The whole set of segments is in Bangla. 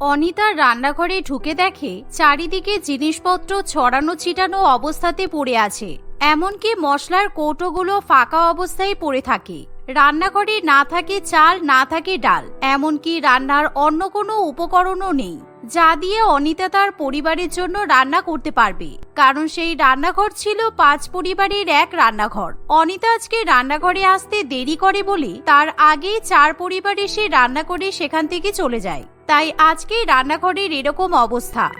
অনিতার রান্নাঘরে ঢুকে দেখে চারিদিকে জিনিসপত্র ছড়ানো ছিটানো অবস্থাতে পড়ে আছে। এমনকি মশলার কৌটোগুলো ফাঁকা অবস্থায় পড়ে থাকে। রান্নাঘরে না থাকে চাল, না থাকে ডাল, এমনকি রান্নার অন্য কোনো উপকরণও নেই, যা দিয়ে অনিতা তার পরিবারের জন্য রান্না করতে পারবে। কারণ সেই রান্নাঘর ছিল পাঁচ পরিবারের এক রান্নাঘর। অনিতা আজকে রান্নাঘরে আসতে দেরি করে বলে তার আগেই চার পরিবার এসে রান্না করে সেখান থেকে চলে যায়। তাই আজকে রান্নাঘরের এরকম অবস্থা।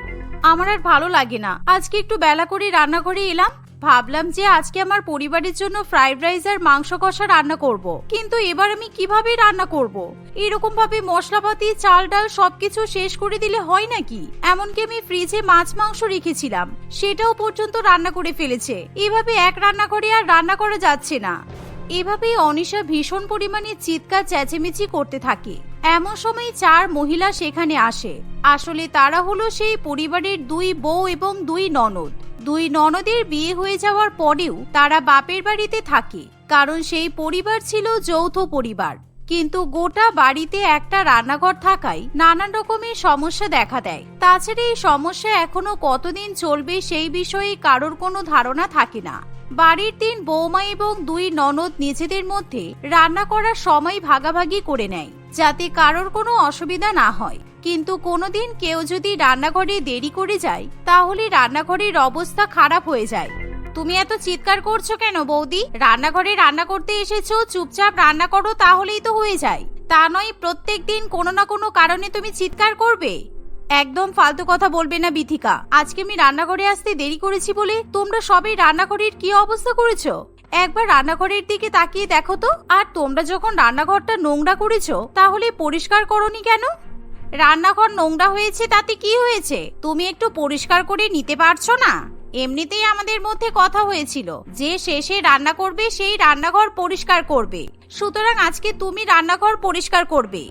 আমার আর ভালো লাগে না। আজকে একটু বেলা করে রান্নাঘরে এলাম। ভাবলাম যে আজকে আমার পরিবারের জন্য ফ্রাইড রাইস আর মাংস কষা রান্না করব। কিন্তু এবার আমি কীভাবে রান্না করব। এরকম ভাবে মশলাপাতি, চাল ডাল সবকিছু শেষ করে দিলে হয় নাকি? এমনকি আমি ফ্রিজে মাছ মাংস রেখেছিলাম। সেটাও পর্যন্ত রান্না করে ফেলেছে। এভাবে এক রান্নাঘরে আর রান্না করা যাচ্ছে না। এভাবেই অনিশা ভীষণ পরিমাণে চিৎকার, চেঁচেমেচি করতে থাকে। এমন সময় চার মহিলা সেখানে আসে। আসলে তারা হলো সেই পরিবারের দুই বউ এবং দুই ননদ। দুই ননদের বিয়ে হয়ে যাওয়ার পরেও তারা বাপের বাড়িতে থাকে, কারণ সেই পরিবার ছিল যৌথ পরিবার। কিন্তু গোটা বাড়িতে একটা রান্নাঘর থাকায় নানান রকমের সমস্যা দেখা দেয়। তাছাড়া এই সমস্যা এখনও কতদিন চলবে সেই বিষয়ে কারোর কোনো ধারণা থাকে না। বাড়ির তিন বৌমা এবং দুই ননদ নিজেদের মধ্যে রান্না করার সময় ভাগাভাগি করে নেয়। যাতে কারোর কোনো অসুবিধা না হয়। কিন্তু কোনোদিন কেউ যদি রান্নাঘরে দেরি করে যায়, তাহলে রান্নাঘরের অবস্থা খারাপ হয়ে যায়। তুমি এত চিৎকার করছ কেন বৌদি? রান্নাঘরে রান্না করতে এসেছ, চুপচাপ রান্না করো তাহলেই তো হয়ে যায়। তা নয়, প্রত্যেক দিন কোনো না কোনো কারণে তুমি চিৎকার করবে? একদম ফালতু কথা বলবে না বিথিকা। আজকে আমি রান্নাঘরে আসতে দেরি করেছি বলে তোমরা সবাই রান্নাঘরের কি অবস্থা করেছ? একবার রান্নাঘরের দিকে তাকিয়ে দেখো তো। আর তোমরা যখন রান্নাঘরটা নোংরা করেছ, তাহলে পরিষ্কার করনি কেন? রান্নাঘর নোংরা হয়েছে তাতে কি হয়েছে? তুমি একটু পরিষ্কার করে নিতে পারছ না? এমনিতেই আমাদের মধ্যে কথা হয়েছিল যে শেষে রান্না করবে, সেই রান্নাঘর পরিষ্কার করবে। সুতরাং আজকে তুমি রান্নাঘর পরিষ্কার করবে।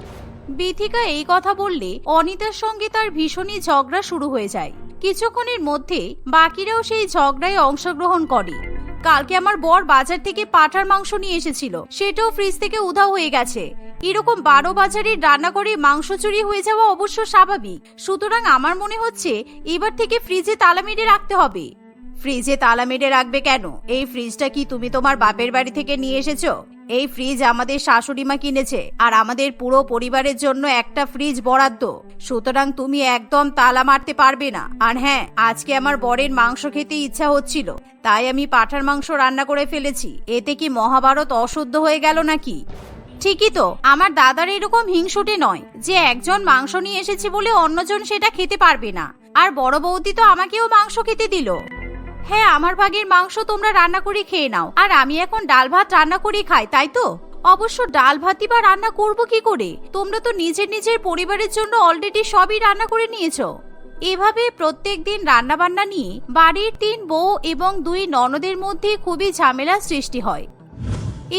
বিথিকা এই কথা বললে অনিতার সঙ্গে তার ভীষণই ঝগড়া শুরু হয়ে যায়। কিছুক্ষণের মধ্যে বাকিরাও সেই ঝগড়ায় অংশগ্রহণ করে। কালকে আমার বর বাজার থেকে পাঠার মাংস নিয়ে এসেছিল। সেটাও ফ্রিজ থেকে উধাও হয়ে গেছে। এরকম বারো বাজারে রান্না করে মাংস চুরি হয়ে যাওয়া অবশ্য স্বাভাবিক। সুতরাং আমার মনে হচ্ছে এবার থেকে ফ্রিজে তালা মেরে রাখতে হবে। ফ্রিজে তালা মেরে রাখবে কেন? এই ফ্রিজটা কি তুমি তোমার বাপের বাড়ি থেকে নিয়ে এসেছ? এই ফ্রিজ আমাদের শাশুড়িমা কিনেছে, আর আমাদের পুরো পরিবারের জন্য একটা ফ্রিজ বরাদ্দ। সুতরাং তুমি একদম তালা মারতে পারবে না। আর হ্যাঁ আজকে আমার বরের মাংস খেতে ইচ্ছা হচ্ছিল, তাই আমি পাঠার মাংস রান্না করে ফেলেছি। এতে কি মহাভারত অশুদ্ধ হয়ে গেল নাকি? ঠিকই তো, আমার দাদার এরকম হিংসুটে নয় যে একজন মাংস নিয়ে এসেছে বলে অন্যজন সেটা খেতে পারবে না। আর বড় বৌদি তো আমাকেও মাংস খেতে দিল। হ্যাঁ আমার ভাগের মাংস তোমরা রান্না করে খেয়ে নাও। আর আমি এখন ডাল ভাত রান্না করে খাই, তাই তো? অবশ্য ডাল ভাতই বা রান্না করব কি করে? তোমরা তো নিজের নিজের পরিবারের জন্য অলরেডি সবই রান্না করে নিয়েছো। এভাবে প্রত্যেক দিন রান্নাবান্না নিয়ে বাড়ির তিন বউ এবং দুই ননদের মধ্যে খুবই ঝামেলার সৃষ্টি হয়।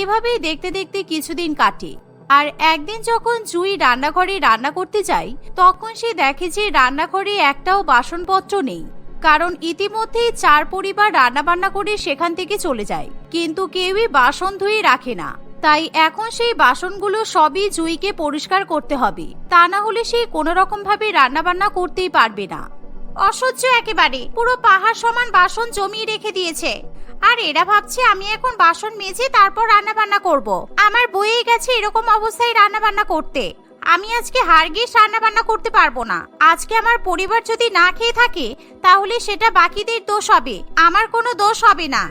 এভাবেই দেখতে দেখতে কিছুদিন কাটে। আর একদিন যখন জুই রান্নাঘরে রান্না করতে যায়, তখন সে দেখে যে রান্নাঘরে একটাও বাসনপত্র নেই। কারণ ইতিমধ্যেই চার পরিবার রান্নাবান্না করে সেখান থেকে চলে যায়। কিন্তু কেউই বাসন ধুয়ে রাখে না। তাই এখন সেই বাসনগুলো সবই জুইকে পরিষ্কার করতে হবে। তা না হলে সে কোনো রকম ভাবে রান্নাবান্না করতেই পারবে না। অসহ্য একেবারে। পুরো পাহাড় সমান বাসন জমিয়ে রেখে দিয়েছে। আর এরা ভাবছে, আমি এখন বাসন মেজে তারপর রান্না বান্না করব। আমার বইয়ে গেছে এরকম অবস্থায় রান্না বান্না করতে। আমি আজকে হারগিস রান্না বান্না করতে পারব না। আজকে আমার পরিবার যদি না খেয়ে থাকে, তাহলে সেটা বাকিদের দোষ হবে। আমার কোনো দোষ হবে না।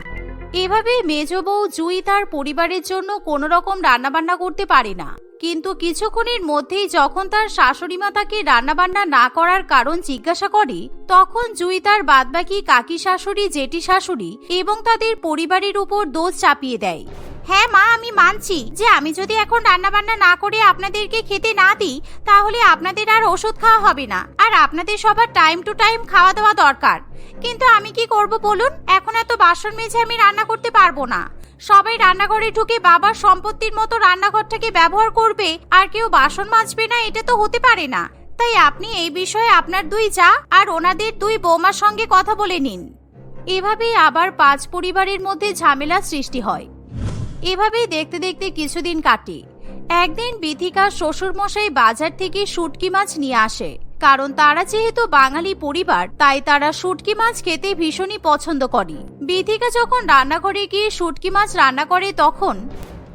এভাবে মেজ বউ জুই তার পরিবারের জন্য কোনো রকম রান্নাবান্না করতে পারে না। কিন্তু কিছুক্ষণের মধ্যেই যখন তার শাশুড়ি মা তাকে রান্নাবান্না না করার কারণ জিজ্ঞাসা করে, তখন জুই তার বাদবাকি কাকি শাশুড়ি, জেঠি শাশুড়ি এবং তাদের পরিবারের উপর দোষ চাপিয়ে দেয়। হ্যাঁ মা, আমি মানছি। যে আমি যদি এখন রান্নাবান্না না করে আপনাদেরকে খেতে না দিই, তাহলে আপনাদের আর ওষুধ খাওয়া হবে না। আর আপনাদের সবার টাইম টু টাইম খাওয়া দাওয়া দরকার। কিন্তু আমি কি করব বলুন? এখন এত বাসন মেঝে আমি রান্না করতে পারব না। সবাই রান্নাঘরে ঢুকে বাবার সম্পত্তির মতো রান্নাঘরটাকে ব্যবহার করবে, আর কেউ বাসন মাজবে না, এটা তো হতে পারে না। তাই আপনি এই বিষয়ে আপনার দুই যা, আর ওনাদের দুই বৌমার সঙ্গে কথা বলে নিন। এভাবেই আবার পাঁচ পরিবারের মধ্যে ঝামেলা সৃষ্টি হয়। এভাবেই দেখতে দেখতে কিছুদিন কাটে। একদিন বিথিকা শ্বশুরমশাই বাজার থেকে শুটকি মাছ নিয়ে আসে। কারণ তারা যেহেতু বাঙালি পরিবার, তাই তারা শুটকি মাছ খেতে ভীষণই পছন্দ করে। বিথিকা যখন রান্নাঘরে গিয়ে শুটকি মাছ রান্না করে তখন,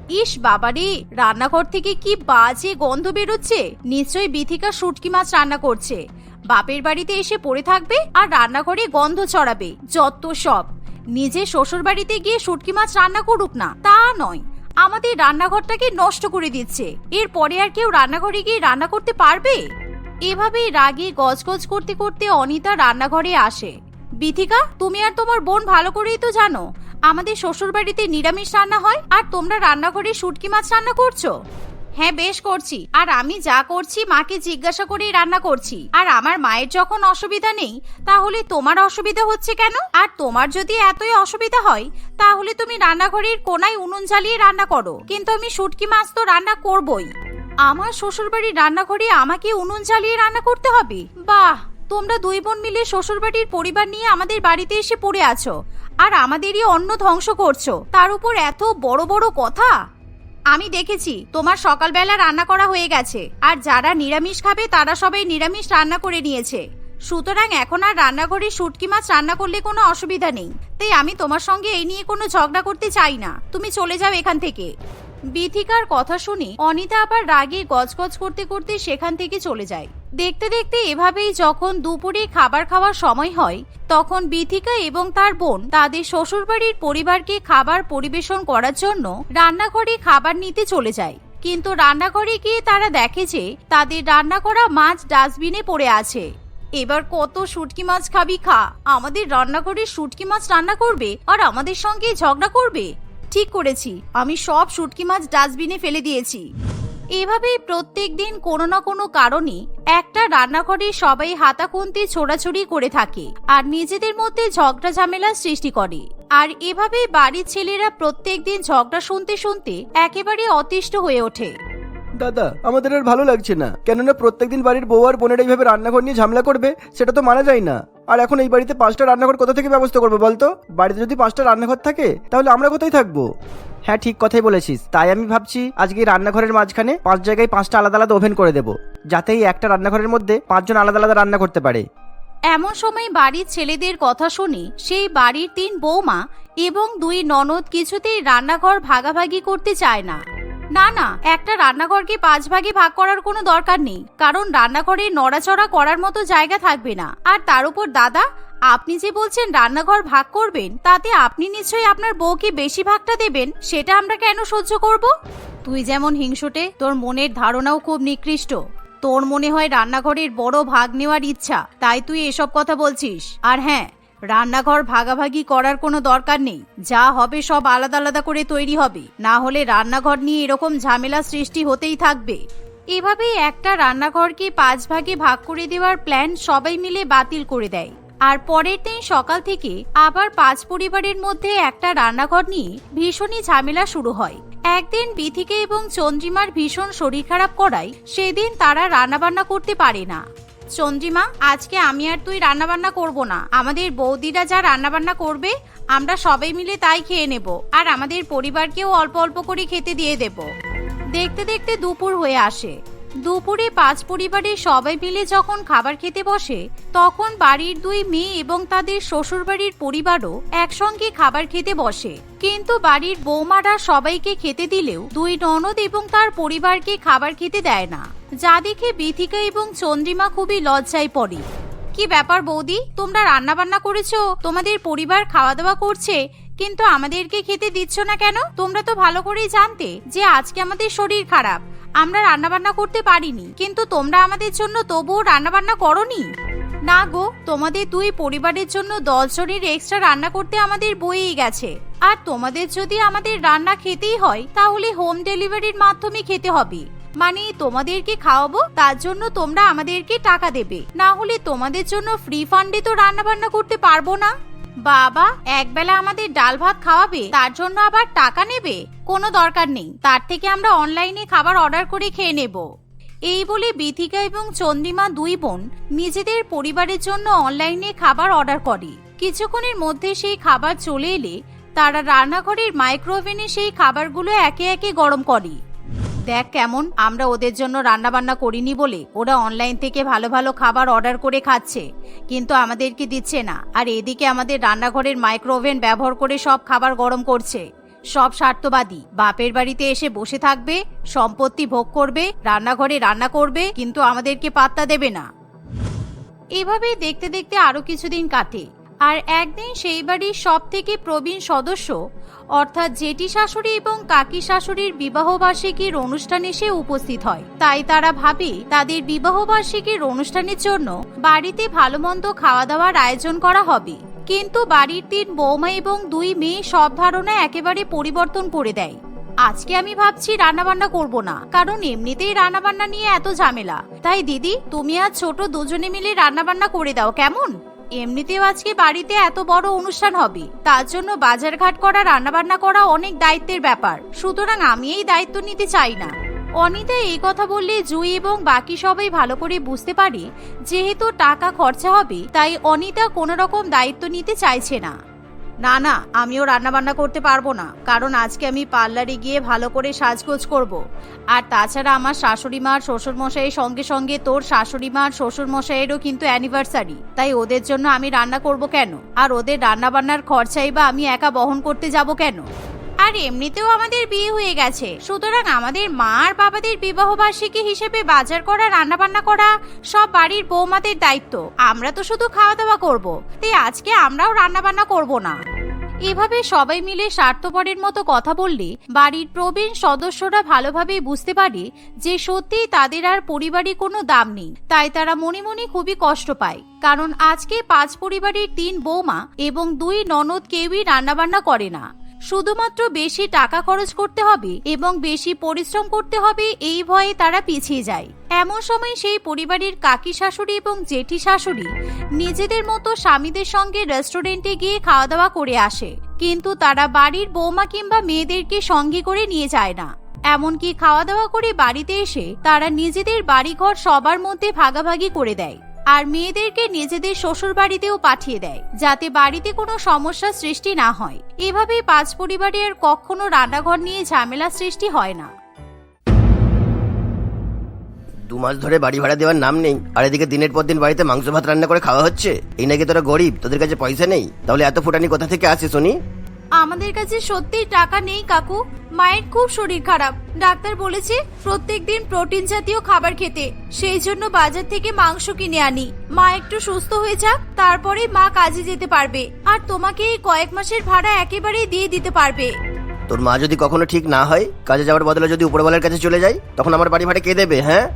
ইস বাবারে রান্নাঘর থেকে কি বাজে গন্ধ বেরোচ্ছে? নিশ্চয়ই বিথিকা শুটকি মাছ রান্না করছে। বাপের বাড়িতে এসে পড়ে থাকবে আর রান্নাঘরে গন্ধ ছড়াবে, যত সব। নিজে শ্বশুর বাড়িতে গিয়ে শুটকি মাছ রান্না করুক না, তা নয়। আমাদের রান্নাঘরটাকে নষ্ট করে দিচ্ছে। এরপরে আর কেউ রান্নাঘরে গিয়ে রান্না করতে পারবে? এভাবেই রাগে গজগজ করতে করতে অনিতা রান্নাঘরে আসে। বিথিকা, তুমি আর তোমার বোন ভালো করেই তো জানো, আমাদের শ্বশুর বাড়িতে নিরামিষ রান্না হয় আর তোমরা রান্নাঘরে শুটকি মাছ রান্না করছ। হ্যাঁ বেশ করছি। আর আমি যা করছি, মাকে জিজ্ঞাসা করেই রান্না করছি। আর আমার মায়ের যখন অসুবিধা নেই, তাহলে তোমার অসুবিধা হচ্ছে কেন? আর তোমার যদি এতই অসুবিধা হয়, তাহলে তুমি রান্নাঘরের কোনায় উনুন জ্বালিয়ে রান্না করো। কিন্তু আমি শুটকি মাছ তো রান্না করবই। আমার শ্বশুরবাড়ির রান্নাঘরে আমাকে উনুন জ্বালিয়ে রান্না করতে হবে? বাহ! তোমরা দুই বোন মিলে শ্বশুরবাড়ির পরিবার নিয়ে আমাদের বাড়িতে এসে পড়ে আছো। আর আমাদেরই অন্ন ধ্বংস করছ। তার উপর এত বড় বড় কথা? আমি দেখেছি, তোমার সকালবেলা রান্না করা হয়ে গেছে, আর যারা নিরামিষ খাবে তারা সবাই নিরামিষ রান্না করে নিয়েছে। সুতরাং এখন আর রান্নাঘরে শুটকি মাছ রান্না করলে কোনো অসুবিধা নেই। তাই আমি তোমার সঙ্গে এই নিয়ে কোনো ঝগড়া করতে চাই না। তুমি চলে যাও এখান থেকে। বিথিকার কথা শুনে অনিতা আবার রাগে গজগজ করতে করতে সেখান থেকে চলে যায়। দেখতে দেখতে এভাবেই যখন দুপুরে খাবার খাওয়ার সময় হয়, তখন বিথিকা এবং তার বোন তাদের শ্বশুরবাড়ির পরিবারকে খাবার পরিবেশন করার জন্য রান্নাঘরে খাবার নিতে চলে যায়। কিন্তু রান্নাঘরে গিয়ে তারা দেখে যে তাদের রান্না করা মাছ ডাস্টবিনে পড়ে আছে। এবার কত শুটকি মাছ খাবি খা। আমাদের রান্নাঘরে শুটকি মাছ রান্না করবে আর আমাদের সঙ্গে ঝগড়া করবে। ঠিক করেছি, আমি সব শুটকি মাছ ডাস্টবিনে ফেলে দিয়েছি। এভাবেই প্রত্যেক দিন কোনো না কোনো কারণে একটা রান্নাঘরে সবাই হাতাকুন্তি ছোড়াছুড়ি করে থাকে আর নিজেদের মধ্যে ঝগড়া ঝামেলা সৃষ্টি করে। আর এভাবেই বাড়ির ছেলেরা প্রত্যেক দিন ঝগড়া শুনতে শুনতে একেবারে অতিষ্ঠ হয়ে ওঠে। দাদা আমাদের আর ভালো লাগছে না। কেননা প্রত্যেকদিন বাড়ির বউ আর বোনেরা এইভাবে রান্নাঘর নিয়ে ঝামেলা করবে সেটা তো মানা যায় না। আর এখন এই বাড়িতে পাঁচটা রান্নাঘর কোথা থেকে ব্যবস্থা করব বলতো? বাড়িতে যদি পাঁচটা রান্নাঘর থাকে তাহলে আমরা কোথায় থাকব? হ্যাঁ ঠিক কথাই বলেছিস। তাই আমি ভাবছি আজকে এই রান্নাঘরের মাঝখানে পাঁচ জায়গায় পাঁচটা আলাদা আলাদা ওভেন করে দেবো যাতে এই একটা রান্নাঘরের মধ্যে পাঁচজন আলাদা আলাদা রান্না করতে পারে। এমন সময় বাড়ির ছেলেদের কথা শুনে সেই বাড়ির তিন বৌমা এবং দুই ননদ কিছুতেই রান্নাঘর ভাগাভাগি করতে চায় না। না না, একটা রান্নাঘরকে পাঁচ ভাগে ভাগ করার কোনো দরকার নেই। কারণ রান্নাঘরে নড়াচড়া করার মতো জায়গা থাকবে না। আর তার উপর দাদা, আপনি যে বলছেন রান্নাঘর ভাগ করবেন, তাতে আপনি নিশ্চয়ই আপনার বউকে বেশি ভাগটা দেবেন, সেটা আমরা কেন সহ্য করব? তুই যেমন হিংসুটে, তোর মনের ধারণাও খুব নিকৃষ্ট। তোর মনে হয় রান্নাঘরের বড় ভাগ নেওয়ার ইচ্ছা, তাই তুই এসব কথা বলছিস। আর হ্যাঁ রান্নাঘর ভাগাভাগি করার কোনো দরকার নেই। যা হবে সব আলাদা আলাদা করে তৈরি হবে। না হলে রান্নাঘর নিয়ে এরকম ঝামেলা সৃষ্টি হতেই থাকবে। এভাবেই একটা রান্নাঘরকে পাঁচ ভাগে ভাগ করে দেওয়ার প্ল্যান সবাই মিলে বাতিল করে দেয়। আর পরের দিন সকাল থেকে আবার পাঁচ পরিবারের মধ্যে একটা রান্নাঘর নিয়ে ভীষণই ঝামেলা শুরু হয়। একদিন বিথিকে এবং চন্দ্রিমার ভীষণ শরীর খারাপ করায় সেদিন তারা রান্নাবান্না করতে পারে না। চন্দ্রিমা, আজকে আমি আর তুই রান্নাবান্না করব না। আমাদের বৌদিরা যা রান্নাবান্না করবে, আমরা সবাই মিলে তাই খেয়ে নেব। আর আমাদের পরিবারকেও অল্প অল্প করে খেতে দিয়ে দেব। দেখতে দেখতে দুপুর হয়ে আসে। দুপুরে পাঁচ পরিবারের সবাই মিলে যখন খাবার খেতে বসে, তখন বাড়ির দুই মেয়ে এবং তাদের শ্বশুরবাড়ির পরিবারও একসঙ্গে খাবার খেতে বসে। কিন্তু বাড়ির বৌমারা সবাইকে খেতে দিলেও দুই ননদ এবং তার পরিবারকে খাবার খেতে দেয় না। যা দেখে বিথিকা এবং চন্দ্রিমা খুবই লজ্জায় পড়ে। কি ব্যাপার বৌদি? তোমরা রান্না বান্না করেছ? তোমাদের পরিবার খাওয়া দাওয়া করছে? কিন্তু আমাদেরকে খেতে দিচ্ছ না কেন? তোমরা তো ভালো করেই জানতে যে আজকে আমাদের শরীর খারাপ। আমরা রান্নাবান্না করতে পারিনি। কিন্তু তোমরা আমাদের জন্য তবুও রান্নাবান্না করনি? না গো, তোমাদের দুই পরিবারের জন্য দশ জনের এক্সট্রা রান্না করতে আমাদের বইয়েই গেছে। আর তোমাদের যদি আমাদের রান্না খেতেই হয়, তাহলে হোম ডেলিভারির মাধ্যমে খেতে হবে। মানে তোমাদেরকে খাওয়াবো, তার জন্য তোমরা আমাদেরকে টাকা দেবে। না হলে তোমাদের জন্য ফ্রি ফান্ডে তো রান্না বান্না করতে পারব না। বাবা, একবেলা আমাদের ডাল ভাত খাওয়াবে, তার জন্য আবার টাকা নেবে? কোনো দরকার নেই, তার থেকে আমরা অনলাইনে খাবার অর্ডার করে খেয়ে নেব। এই বলে বিথিকা এবং চন্দ্রিমা দুই বোন নিজেদের পরিবারের জন্য অনলাইনে খাবার অর্ডার করে। কিছুক্ষণের মধ্যে সেই খাবার চলে এলে তারা রান্নাঘরের মাইক্রোওভেনে সেই খাবারগুলো একে একে গরম করে। দেখ কেমন, আমরা ওদের জন্য রান্না বান্না করিনি বলে ওরা অনলাইন থেকে ভালো ভালো খাবার অর্ডার করে খাচ্ছে। কিন্তু আমাদেরকে দিচ্ছে না। আর এদিকে আমাদের রান্নাঘরের মাইক্রোওভেন ব্যবহার করে সব খাবার গরম করছে। সব স্বার্থবাদী। বাপের বাড়িতে এসে বসে থাকবে, সম্পত্তি ভোগ করবে, রান্নাঘরে রান্না করবে, কিন্তু আমাদেরকে পাত্তা দেবে না। এভাবে দেখতে দেখতে আরও কিছুদিন কাটে। আর একদিন সেই বাড়ির সব থেকে প্রবীণ সদস্য, অর্থাৎ জেঠি শাশুড়ি এবং কাকি শাশুড়ির বিবাহবার্ষিকীর অনুষ্ঠানে সে উপস্থিত হয়। তাই তারা ভাবে তাদের বিবাহবার্ষিকীর অনুষ্ঠানের জন্য বাড়িতে ভালো মন্দ খাওয়া দাওয়ার আয়োজন করা হবে। কিন্তু বাড়ির তিন বৌমা এবং দুই মেয়ে সব ধারণা একেবারে পরিবর্তন করে দেয়। আজকে আমি ভাবছি রান্নাবান্না করব না, কারণ এমনিতেই রান্নাবান্না নিয়ে এত ঝামেলা। তাই দিদি, তুমি আর ছোট দুজনে মিলে রান্নাবান্না করে দাও, কেমন? এমনিতেও আজকে বাড়িতে এত বড় অনুষ্ঠান হবে, তার জন্য বাজারঘাট করা, রান্নাবান্না করা অনেক দায়িত্বের ব্যাপার। সুতরাং আমি এই দায়িত্ব নিতে চাই না। অনিতা এই কথা বললে জুই এবং বাকি সবাই ভালো করে বুঝতে পারে, যেহেতু টাকা খরচা হবে, তাই অনিতা কোনো রকম দায়িত্ব নিতে চাইছে না। না না, আমিও রান্নাবান্না করতে পারব না, কারণ আজকে আমি পার্লারে গিয়ে ভালো করে সাজগোজ করব। আর তাছাড়া আমার শাশুড়ি মার শ্বশুরমশাইয়ের সঙ্গে সঙ্গে তোর শাশুড়ি মার শ্বশুরমশাইয়েরও কিন্তু অ্যানিভার্সারি তাই ওদের জন্য আমি রান্না করব কেন আর ওদের রান্নাবান্নার খরচাই বা আমি একা বহন করতে যাব কেন আর এমনিতেও আমাদের বিয়ে হয়ে গেছে। সুতরাং আমাদের মা আর বাবাদের বিবাহ বার্ষিকী হিসেবে বাজার করা রান্না বান্না করা সব বাড়ির বৌমাদের দায়িত্ব। আমরা তো শুধু খাওয়া দাওয়া করব। তাই আজকে আমরাও রান্না বান্না করব না। এভাবে সবাই মিলে স্বার্থপরের মতো কথা বললে বাড়ির প্রবীণ সদস্যরা ভালোভাবেই বুঝতে পারে যে সত্যিই তাদের আর পরিবারে কোনো দাম নেই। তাই তারা মনে মনে খুবই কষ্ট পায়। কারণ আজকে পাঁচ পরিবারের তিন বৌমা এবং দুই ননদ কেউই রান্নাবান্না করে না। শুধুমাত্র বেশি টাকা খরচ করতে হবে এবং বেশি পরিশ্রম করতে হবে, এই ভয়ে তারা পিছিয়ে যায়। এমন সময় সেই পরিবারের কাকি শাশুড়ি এবং জেঠি শাশুড়ি নিজেদের মতো স্বামীদের সঙ্গে রেস্টুরেন্টে গিয়ে খাওয়া দাওয়া করে আসে। কিন্তু তারা বাড়ির বৌমা কিংবা মেয়েদেরকে সঙ্গে করে নিয়ে যায় না। এমনকি খাওয়া দাওয়া করে বাড়িতে এসে তারা নিজেদের বাড়িঘর সবার মধ্যে ভাগাভাগি করে দেয়। আর মেয়েদেরকে নিজেদের শ্বশুর বাড়িতেও পাঠিয়ে দেয় যাতে বাড়িতে কোনো সমস্যা সৃষ্টি না হয়। এভাবেই পাঁচ পরিবারে আর কখনো রান্নাঘর নিয়ে ঝামেলা সৃষ্টি হয় না। দু মাস ধরে বাড়ি ভাড়া দেওয়ার নাম নেই। আর এদিকে দিনের পর দিন বাড়িতে মাংস ভাত রান্না করে খাওয়া হচ্ছে। এই নাকি তোরা গরিব তোদের কাছে পয়সা নেই। তাহলে এত ফুটানি কোথা থেকে আসে শুনি? আমাদের কাছে সত্যিই টাকা নেই কাকু। মায়ের খুব শরীর খারাপ। ডাক্তার বলেছে প্রত্যেক দিন প্রোটিন জাতীয় খাবার খেতে। সেই জন্য বাজার থেকে মাংস কিনে আনি। মা একটু সুস্থ হয়ে যাক, তারপরে মা কাজে যেতে পারবে। আর তোমাকে এই কয়েক মাসের ভাড়া একেবারেই দিয়ে দিতে পারবে। তোর মা যদি কখনো ঠিক না হয় কাজে যাওয়ার বদলে যদি উপরওয়ালার কাছে চলে যায় তখন আমার বাড়ি ভাড়া কে দেবে হ্যাঁ?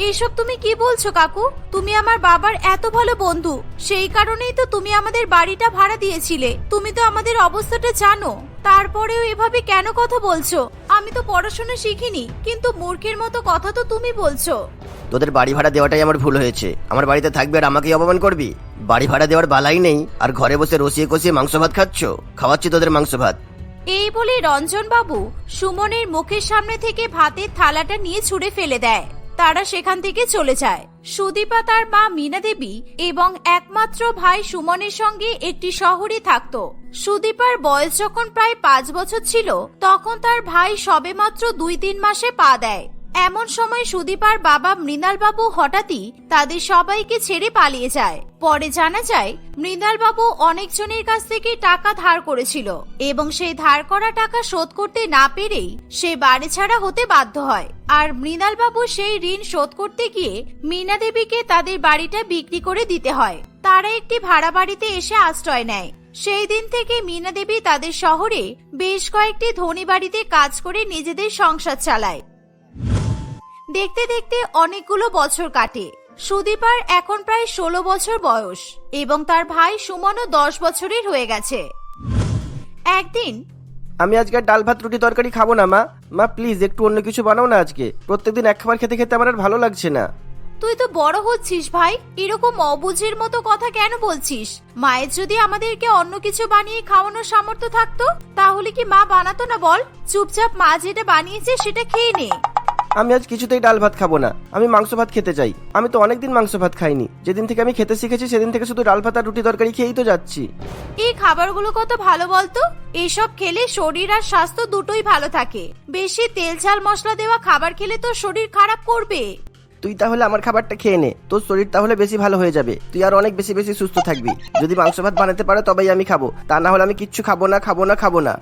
এসব তুমি কি বলছো কাকু? তুমি আমার বাবার এত ভালো বন্ধু সেই কারণেই তো তুমি আমাদের বাড়িটা ভাড়া দিয়েছিলে। তুমি তো আমাদের অবস্থাটা জানো। তারপরেও এভাবে কেন কথা বলছো? আমি তো পড়াশোনা শিখিনি কিন্তু মূর্খের মতো কথা তো তুমি বলছো। তোদের বাড়ি ভাড়া দেওয়াটাই আমার ভুল হয়েছে। আমার বাড়িতে থাকবে আর আমাকেই অপমান করবি? বাড়ি ভাড়া দেওয়ার বালাই নেই আর ঘরে বসে রসিয়ে কষিয়ে মাংস ভাত খাচ্ছ? খাওয়াচ্ছি তোদের মাংস ভাত। এই বলে রঞ্জনবাবু সুমনের মুখের সামনে থেকে ভাতের থালাটা নিয়ে ছুড়ে ফেলে দেয়। তারা সেখান থেকে চলে যায়। সুদীপা তার মা মীনা দেবী এবং একমাত্র ভাই সুমনের সঙ্গে একটি শহরে থাকত। সুদীপার বয়স যখন প্রায় পাঁচ বছর ছিল, তখন তার ভাই সবেমাত্র দুই তিন মাসে পা দেয়। এমন সময় সুদীপার বাবা মৃণাল বাবু হঠাৎই তাদের সবাইকে ছেড়ে পালিয়ে যায়। পরে জানা যায় মৃণাল বাবু অনেকজনের কাছ থেকে টাকা ধার করেছিল এবং সেই ধার করা টাকা শোধ করতে না পেরেই সে বাড়ি ছাড়া হতে বাধ্য হয়। আর মৃণাল বাবু সেই ঋণ শোধ করতে গিয়ে মীনা দেবীকে তাদের বাড়িটা বিক্রি করে দিতে হয়। তারা একটি ভাড়া বাড়িতে এসে আশ্রয় নেয়। সেই দিন থেকে মীনা দেবী তাদের শহরে বেশ কয়েকটি ধনী বাড়িতে কাজ করে নিজেদের সংসার চালায়। দেখতে দেখতে অনেকগুলো বছর কাটে। সুদীপার এখন প্রায় ষোলো বছর বয়স এবং তার ভাই সুমনও দশ বছরের হয়ে গেছে। একদিন আমি আজকে আর ডাল ভাত রুটি তরকারি খাব না মা। মা প্লিজ একটু অন্য কিছু বানাও না আজকে। প্রত্যেকদিন এক খাবার খেতে খেতে আমার আর ভালো লাগছে না। তুই তো বড় হচ্ছিস ভাই। এরকম অবুঝের মতো কথা কেন বলছিস? মায়ের যদি আমাদেরকে অন্য কিছু বানিয়ে খাওয়ানোর সামর্থ্য থাকতো তাহলে কি মা বানাতো না বল? চুপচাপ মা যেটা বানিয়েছে সেটা খেয়ে নে। আমি আজ কিছুতেই ডাল ভাত খাব না। আমি মাংস ভাত খেতে চাই। আমি তো অনেকদিন মাংস ভাত খাইনি। যেদিন থেকে আমি খেতে শিখেছি সেদিন থেকে শুধু ডাল ভাত আর রুটি তরকারি খেয়েই তো যাচ্ছি। এই খাবারগুলো কত ভালো বলতো? এসব খেলে শরীর আর স্বাস্থ্য দুটোই ভালো থাকে। বেশি তেল ঝাল মশলা দেওয়া খাবার খেলে তো শরীর খারাপ করবে। তুই তাহলে আমার খাবারটা খেয়ে নে। তোর শরীর তাহলে বেশি ভালো হয়ে যাবে। তুই আর অনেক বেশি বেশি সুস্থ থাকবি। যদি মাংস ভাত বানাতে পারে তবেই আমি খাব। তা না হলে আমি কিচ্ছু খাব না খাব না খাব না।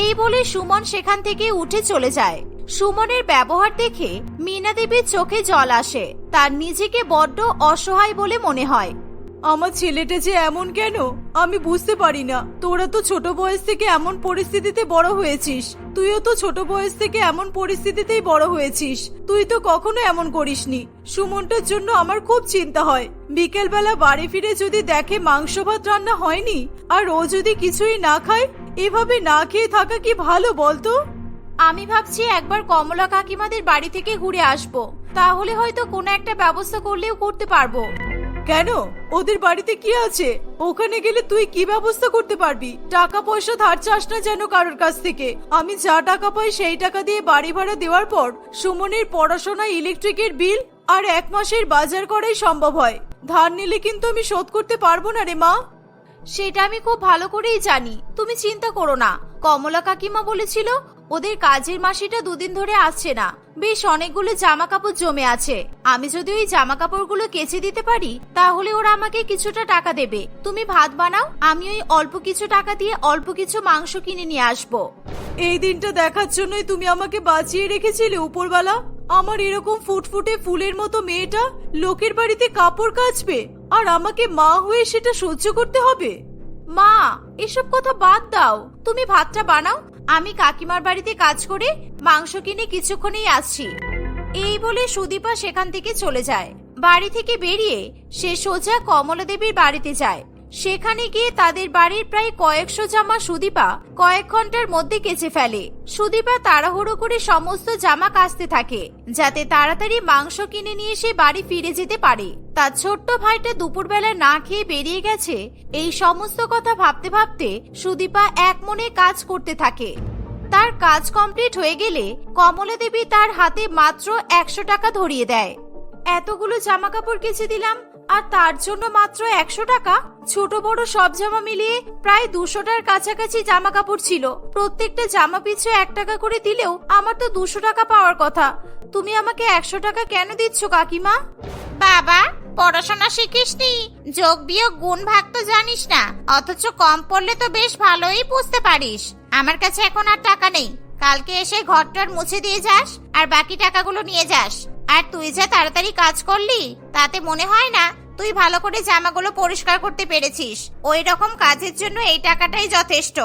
এই বলে সুমন সেখান থেকে উঠে চলে যায়। সুমনের ব্যবহার দেখে মীনা দেবীর চোখে জল আসে। তার নিজেকে বড্ড অসহায় বলে মনে হয়। আমার ছেলেটা যে এমন কেন? আমি বুঝতে পারি না। তোরা তো ছোট বয়স থেকে এমন পরিস্থিতিতে বড় হয়েছিস। তুইও তো ছোট বয়স থেকে এমন পরিস্থিতিতেই বড় হয়েছিস। তুই তো কখনো এমন করিসনি। সুমনটার জন্য আমার খুব চিন্তা হয়। বিকেলবেলা বাড়ি ফিরে যদি দেখে মাংস ভাত রান্না হয়নি, আর ও যদি কিছুই না খায়, এভাবে না খেয়ে থাকা কি ভালো বলতো? আমি ভাবছি একবার কমলা কাকিমাদের বাড়ি থেকে ঘুরে আসব। তাহলে হয়তো কোনো একটা ব্যবস্থা করলেও করতে পারব। কেন? ওদের বাড়িতে কি আছে? ওখানে গেলে তুই কি ব্যবস্থা করতে পারবি? টাকা পয়সা ধার চাস না যেন কারোর কাছ থেকে? আমি যা টাকা পাই সেই টাকা দিয়ে বাড়ি ভাড়া দেওয়ার পর সুমনের পড়াশোনা ইলেকট্রিকের বিল আর এক মাসের বাজার করাই সম্ভব হয়। ধার নিলে কিন্তু আমি শোধ করতে পারব না রে মা। সেটা আমি খুব ভালো করেই জানি। তুমি চিন্তা করো না। কমলা কাকিমা বলেছিল ওদের কাজের মাসিটা দুদিন ধরে আসছে না। বেশ অনেকগুলো জামা কাপড় জমে আছে। আমি যদি ওই জামা কাপড়গুলো কেচে দিতে পারি তাহলে ওরা আমাকে কিছুটা টাকা দেবে। তুমি ভাত বানাও আমি ওই অল্প কিছু টাকা দিয়ে অল্প কিছু মাংস কিনে নিয়ে আসব। এই দিনটা দেখার জন্যই তুমি আমাকে বাঁচিয়ে রেখেছিলে উপরবেলা আমার এরকম ফুটফুটে ফুলের মতো মেয়েটা লোকের বাড়িতে কাপড় কাচবে আর আমাকে মা হয়ে সেটা সহ্য করতে হবে? মা এসব কথা বাদ দাও। তুমি ভাতটা বানাও আমি কাকিমার বাড়িতে কাজ করে মাংস কিনে কিছুক্ষণেই আসছি। এই বলে সুদীপা সেখান থেকে চলে যায়। বাড়ি থেকে বেরিয়ে সে সোজা কমলা দেবীর বাড়িতে যায়। সেখানে গিয়ে তাদের বাড়ির প্রায় কয়েকশো জামা সুদীপা কয়েক ঘণ্টার মধ্যে কেচে ফেলে। সুদীপা তাড়াহুড়ো করে সমস্ত জামা কাচতে থাকে, যাতে তাড়াতাড়ি মাংস কিনে নিয়ে সে বাড়ি ফিরে যেতে পারে। তার ছোট্ট ভাইটা দুপুরবেলা না খেয়ে বেরিয়ে গেছে, এই সমস্ত কথা ভাবতে ভাবতে সুদীপা এক মনে কাজ করতে থাকে। তার কাজ কমপ্লিট হয়ে গেলে কমলা দেবী তার হাতে মাত্র একশো টাকা ধরিয়ে দেয়। এতগুলো জামা কাপড় কেচে দিলাম, আর তার জন্য মাত্র একশো টাকা। ছোট বড় সব জামা মিলিয়ে প্রায় দুশোটার কাছাকাছি জামা কাপড় ছিল। প্রত্যেকটা জামা পিছু এক টাকা করে দিলেও আমার তো দুশো টাকা পাওয়ার কথা। তুমি আমাকে একশো টাকা কেন দিচ্ছ, কাকিমা? বাবা, পড়াশোনা শিখিসনি? যোগ বিয়োগ গুণ ভাগ তো জানিস না। অথচ কম পড়লে তো বেশ ভালোই বুঝতে পারিস। আমার কাছে এখন আর টাকা নেই। কালকে এসে ঘরটার মুছে দিয়ে যাস, আর বাকি টাকাগুলো নিয়ে যাস। আর তুই যা তাড়াতাড়ি কাজ করলি, তাতে মনে হয় না তুই ভালো করে জামাগুলো পরিষ্কার করতে পেরেছিস। ওই রকম কাজের জন্য এই টাকাটাই যথেষ্ট।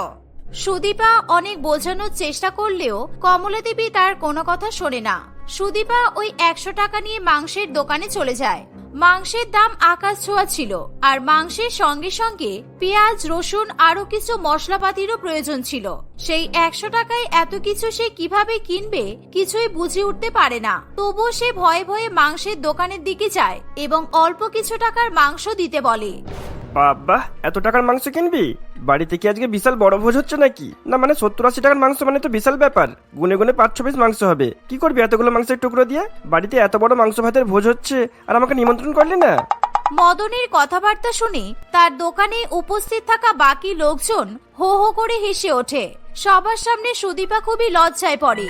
সুদীপা অনেক বোঝানোর চেষ্টা করলেও কমলা দেবী তার কোনো কথা শোনে না। সুদীপা ওই একশো টাকা নিয়ে মাংসের দোকানে চলে যায়। মাংসের দাম আকাশ ছোঁয়া ছিল, আর মাংসের সঙ্গে সঙ্গে পেঁয়াজ, রসুন আরও কিছু মশলাপাতিরও প্রয়োজন ছিল। সেই একশো টাকায় এত কিছু সে কীভাবে কিনবে কিছুই বুঝে উঠতে পারে না। তবুও সে ভয়ে ভয়ে মাংসের দোকানের দিকে যায় এবং অল্প কিছু টাকার মাংস দিতে বলে। বাবা, এত টাকার মাংস কিনবি? বাড়িতে কি আজকে বিশাল বড় ভোজ হচ্ছে নাকি? না মানে সত্তর আশি টাকার মাংস মানে তো বিশাল ব্যাপার। গুনে গুনে পাঁচ ছ মাংস হবে। কি করবি এতগুলো মাংসের টুকরো দিয়ে? বাড়িতে এত বড় মাংস ভাতের ভোজ হচ্ছে আর আমাকে নিমন্ত্রণ করলি না? মদনের কথাবার্তা শুনে তার দোকানে উপস্থিত থাকা বাকি লোকজন হো হো করে হেসে ওঠে। সবার সামনে সুদীপা খুবই লজ্জায় পড়ে।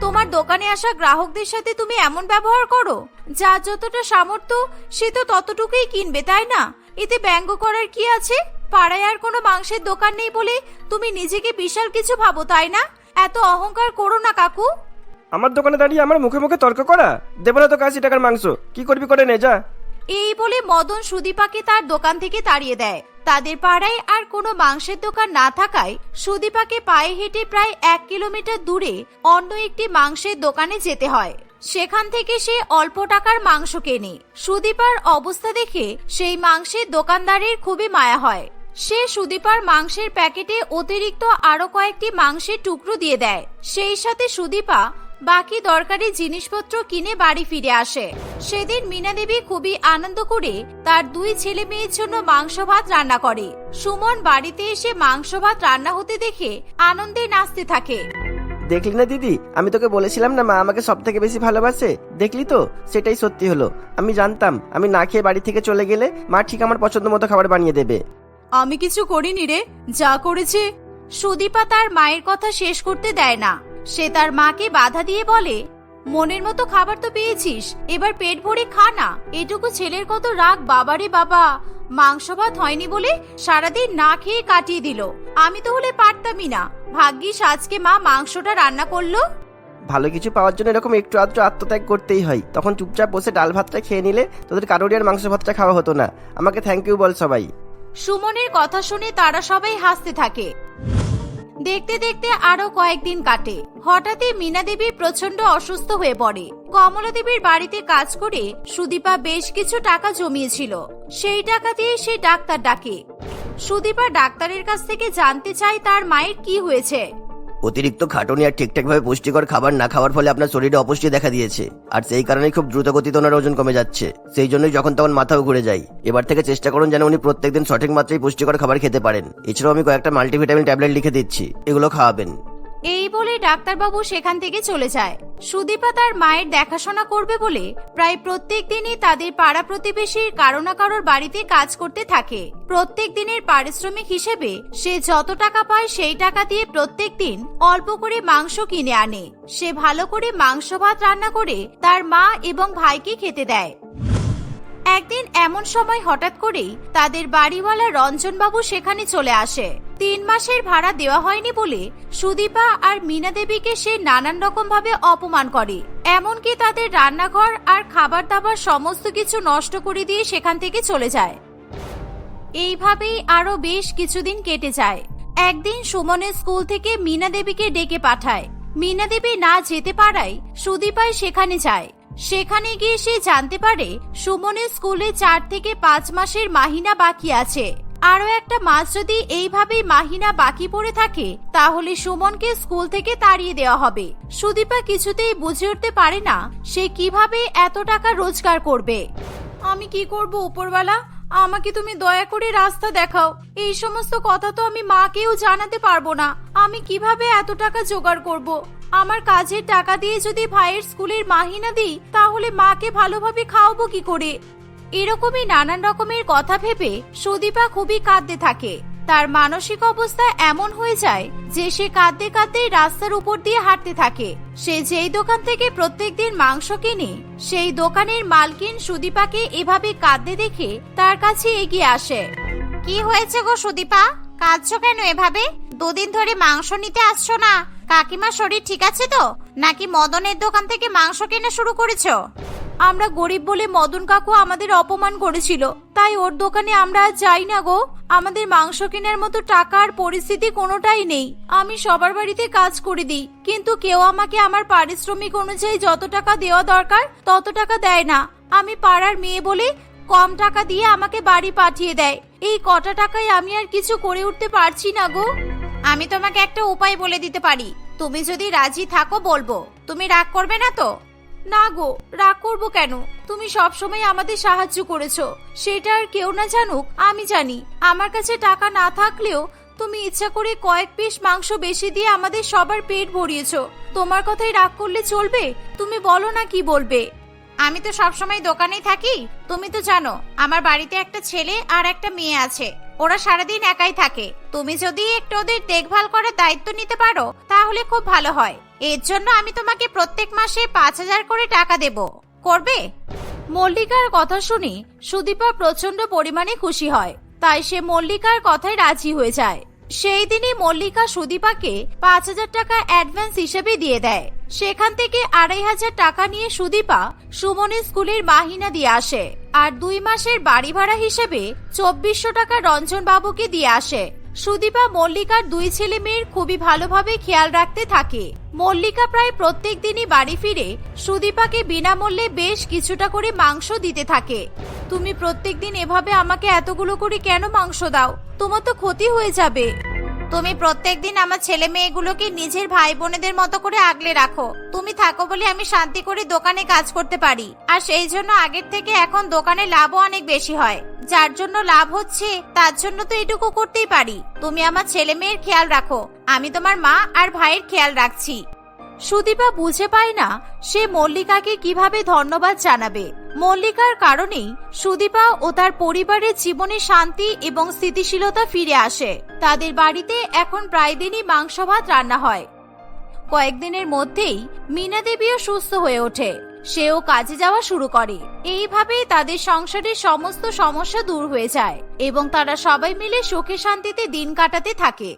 তোমার দোকানে আসা গ্রাহকদের সাথে তুমি এমন ব্যবহার করো? যার যতটা সামর্থ্য, সে তো ততটুকুই কিনবে, তাই না? এতে ব্যঙ্গ করার কি আছে? পাড়ায় আর কোনো মাংসের দোকান নেই বলে তুমি নিজেকে বিশাল কিছু ভাবো তাই না? এত অহংকার করো না কাকু। আমার দোকানে দাঁড়িয়ে আমার মুখে মুখে তর্ক করা? দেবো না তো কাশি টাকার মাংস। কি করবি করে নে যা। এই বলে মদন সুদীপাকে তার দোকান থেকে তাড়িয়ে দেয়। তাদের পাড়ায় আর কোনো মাংসের দোকান না থাকায় সুদীপাকে পায়ে হেঁটে প্রায় এক কিলোমিটার দূরে অন্য একটি মাংসের দোকানে যেতে হয়। সেখান থেকে সে অল্প টাকার মাংস কেনে। সুদীপার অবস্থা দেখে সেই মাংসের দোকানদারের খুবই মায়া হয়। সে সুদীপার মাংসের প্যাকেটে অতিরিক্ত আরও কয়েকটি মাংসের টুকরো দিয়ে দেয়। সেই সাথে সুদীপা বাকি দরকারি জিনিসপত্র কিনে বাড়ি ফিরে আসে। সেদিন মীনা দেবী খুবই আনন্দ করে তার দুই ছেলে মেয়ের জন্য মাংস ভাত রান্না করে। সুমন বাড়িতে এসে মাংস ভাত রান্না হতে দেখে আনন্দে নাচতে থাকে। দেখলি না দিদি? আমি তোকে বলেছিলাম না মা আমাকে সব থেকে বেশি ভালোবাসে। দেখলি তো? সেটাই সত্যি হলো। আমি জানতাম আমি না খেয়ে বাড়ি থেকে চলে গেলে মা ঠিক আমার পছন্দ মতো খাবার বানিয়ে দেবে। আমি কিছু করিনি রে যা করেছে। সুদীপা তার মায়ের কথা শেষ করতে দেয় না। সে তার মাকে বাধা দিয়ে বলে মনের মতো খাবার তো পেয়েছিস এবার পেট ভরে খা না। এটুকু ছেলের কত রাগ বাবারে বাবা। মাংস ভাত হয়নি বলে সারাদিন না খেয়ে কাটিয়ে দিল। আমি তো হলে পারতামই না। ভাগ্যিস আজকে মা মাংসটা রান্না করল। ভালো কিছু পাওয়ার জন্য এরকম একটু আধটু আত্মত্যাগ করতেই হয়। তখন চুপচাপ বসে ডাল ভাতটা খেয়ে নিলে তোদের কারোরই আর মাংস ভাতটা খাওয়া হতো না। আমাকে থ্যাংক ইউ বল সবাই। সুমনের কথা শুনে তারা সবাই হাসতে থাকে। দেখতে দেখতে আরও কয়েকদিন কাটে। হঠাৎই মীনা দেবী প্রচণ্ড অসুস্থ হয়ে পড়ে। কমলা দেবীর বাড়িতে কাজ করে সুদীপা বেশ কিছু টাকা জমিয়েছিল। সেই টাকা দিয়ে সে ডাক্তার ডাকে। সুদীপা ডাক্তারের কাছ থেকে জানতে চায় তার মায়ের কি হয়েছে। অতিরিক্ত খাটুনি আর ঠিকঠাকভাবে পুষ্টিকর খাবার না খাওয়ার ফলে আপনার শরীরে অপুষ্টি দেখা দিয়েছে। আর সেই কারণে খুব দ্রুত গতিতে ওনার ওজন কমে যাচ্ছে। সেই জন্যই যখন তখন মাথাও ঘুরে যায়। এবার থেকে চেষ্টা করুন যেন উনি প্রত্যেকদিন সঠিক মাত্রায় পুষ্টিকর খাবার খেতে পারেন। এছাড়াও আমি কয়েকটা মাল্টিভিটামিন ট্যাবলেট লিখে দিচ্ছি। এগুলো খাওয়াবেন। এই বলে ডাক্তারবাবু সেখান থেকে চলে যায়। সুদীপা তার মায়ের দেখাশোনা করবে বলে প্রায় প্রত্যেক দিনই তাদের পাড়া প্রতিবেশীর কারও না কারোর বাড়িতে কাজ করতে থাকে। প্রত্যেক দিনের পারিশ্রমিক হিসেবে সে যত টাকা পায় সেই টাকা দিয়ে প্রত্যেক দিন অল্প করে মাংস কিনে আনে। সে ভালো করে মাংস ভাত রান্না করে তার মা এবং ভাইকে খেতে দেয়। একদিন এমন সময় হঠাৎ করেই তাদের বাড়িওয়ালা রঞ্জনবাবু সেখানে চলে আসে। তিন মাসের ভাড়া দেওয়া হয়নি বলে সুদীপা আর মীনা দেবীকে সে নানান রকম ভাবে অপমান করে। এমনকি তাদের রান্নাঘর আর খাবার দাবার সমস্ত কিছু নষ্ট করে দিয়ে সেখান থেকে চলে যায়। এইভাবেই আরও বেশ কিছুদিন কেটে যায়। একদিন সুমনের স্কুল থেকে মীনা দেবীকে ডেকে পাঠায়। মীনা দেবী না যেতে পারায় সুদীপাই সেখানে যায়। সেখানে গিয়ে সে জানতে পারে সুমনের স্কুলে চার থেকে পাঁচ মাসের মাহিনা বাকি আছে। আরও একটা মাস যদি এইভাবেই মাহিনা বাকি পড়ে থাকে, তাহলে সুমনকে স্কুল থেকে তাড়িয়ে দেওয়া হবে। সুদীপা কিছুতেই বুঝে উঠতে পারে না, সে কীভাবে এত টাকা রোজগার করবে। আমি কি করব উপরওয়ালা? আমাকে তুমি দয়া করে রাস্তা দেখাও। এই সমস্ত কথা তো আমি মাকেও জানাতে পারব না। আমি কীভাবে এত টাকা জোগাড় করব? আমার কাজের টাকা দিয়ে যদি ভাইয়ের স্কুলের মাহিনা দিই, তাহলে মাকে ভালোভাবে খাওয়াবো কি করে? এরকমই নানান রকমের কথা ভেবে সুদীপা খুবই কাঁদতে থাকে। তার মানসিক অবস্থা এমন হয়ে যায় যে সে কাঁদতে কাঁদতে রাস্তার উপর দিয়ে হাঁটতে থাকে। সে যেই দোকান থেকে প্রত্যেকদিন মাংস কিনে, সেই দোকানের মালকিন সুদীপাকে এভাবে কাঁদতে দেখে তার কাছে এগিয়ে আসে। কি হয়েছে গো সুদীপা? কাঁদছো কেন এভাবে? দুদিন ধরে মাংস নিতে আসছো না। কাকিমার শরীর ঠিক আছে তো? নাকি মদনের দোকান থেকে মাংস কেনা শুরু করেছ? আমরা গরিব বলে মদন কাকু আমাদের অপমান করেছিল। তাই ওর দোকানে আমরা আর যাই না গো। আমাদের মাংস কেনার মতো টাকা আর পরিস্থিতি কোনোটাই নেই। আমি সবার বাড়িতে কাজ করে দিই। কিন্তু কেউ আমাকে আমার পারিশ্রমিক অনুযায়ী যত টাকা দেওয়া দরকার, তত টাকা দেয় না। আমি পাড়ার মেয়ে বলে কম টাকা দিয়ে আমাকে বাড়ি পাঠিয়ে দেয়। এই কটা টাকায় আমি আর কিছু করে উঠতে পারছি না গো। আমি তোমাকে একটা উপায় বলে দিতে পারি। তুমি যদি রাজি থাকো বলব। তুমি রাগ করবে না তো? না গো, রাগ করব কেন? তুমি সব সময় আমাদের সাহায্য করেছ। সেটা আর কেউ না জানুক, আমি জানি। আমার কাছে টাকা না থাকলেও তুমি ইচ্ছা করে কয়েক পিস মাংস বেশি দিয়ে আমাদের সবার পেট ভরিয়েছো। তোমার কথাই রাগ করলে চলবে? তুমি বলো না কি বলবে? আমি তো সবসময় দোকানেই থাকি। তুমি তো জানো, আমার বাড়িতে একটা ছেলে আর একটা মেয়ে আছে। ওরা সারাদিন একাই থাকে। তুমি যদি একটু ওদের দেখভাল করার দায়িত্ব নিতে পারো, তাহলে খুব ভালো হয়। এর জন্য আমি তোমাকে প্রত্যেক মাসে পাঁচ হাজার করে টাকা দেব। করবে? মল্লিকার কথা শুনে সুদীপা প্রচণ্ড পরিমাণে খুশি হয়। তাই সে মল্লিকার কথায় রাজি হয়ে যায়। সেই দিনই মল্লিকা সুদীপাকে পাঁচ হাজার টাকা অ্যাডভান্স হিসেবে দিয়ে দেয়। সেখান থেকে আড়াই হাজার টাকা নিয়ে সুদীপা সুমনের স্কুলের মাহিনা দিয়ে আসে। আর দুই মাসের বাড়ি ভাড়া হিসেবে চব্বিশশো টাকা রঞ্জন বাবুকে দিয়ে আসে। সুদীপা মল্লিকার দুই ছেলে মেয়ের খুবই ভালোভাবে খেয়াল রাখতে থাকে। মল্লিকা প্রায় প্রত্যেক দিনই বাড়ি ফিরে সুদীপাকে বিনামূল্যে বেশ কিছুটা করে মাংস দিতে থাকে। তুমি প্রত্যেকদিন এভাবে আমাকে এতগুলো করে কেন মাংস দাও? তোমার তো ক্ষতি হয়ে যাবে। তুমি প্রত্যেকদিন আমার ছেলে মেয়েগুলোকে নিজের ভাই বোনেদের মতো করে আগলে রাখো। তুমি থাকো বলে আমি শান্তি করে দোকানে কাজ করতে পারি। আর সেই জন্য আগের থেকে এখন দোকানে লাভও অনেক বেশি হয়। যার জন্য লাভ হচ্ছে, তার জন্য তো এটুকু করতেই পারি। তুমি আমার ছেলে মেয়ের খেয়াল রাখো। আমি তোমার মা আর ভাইয়ের খেয়াল রাখছি। সুদীপা বুঝে পায় না, সে মল্লিকাকে কীভাবে ধন্যবাদ জানাবে। মল্লিকার কারণেই সুদীপা ও তার পরিবারের জীবনে শান্তি এবং স্থিতিশীলতা ফিরে আসে। তাদের বাড়িতে এখন প্রায় দিনই মাংস ভাত রান্না হয়। কয়েকদিনের মধ্যেই মীনা দেবীও সুস্থ হয়ে ওঠে। সেও কাজে যাওয়া শুরু করে। এইভাবেই তাদের সংসারের সমস্ত সমস্যা দূর হয়ে যায় এবং তারা সবাই মিলে সুখে শান্তিতে দিন কাটাতে থাকে।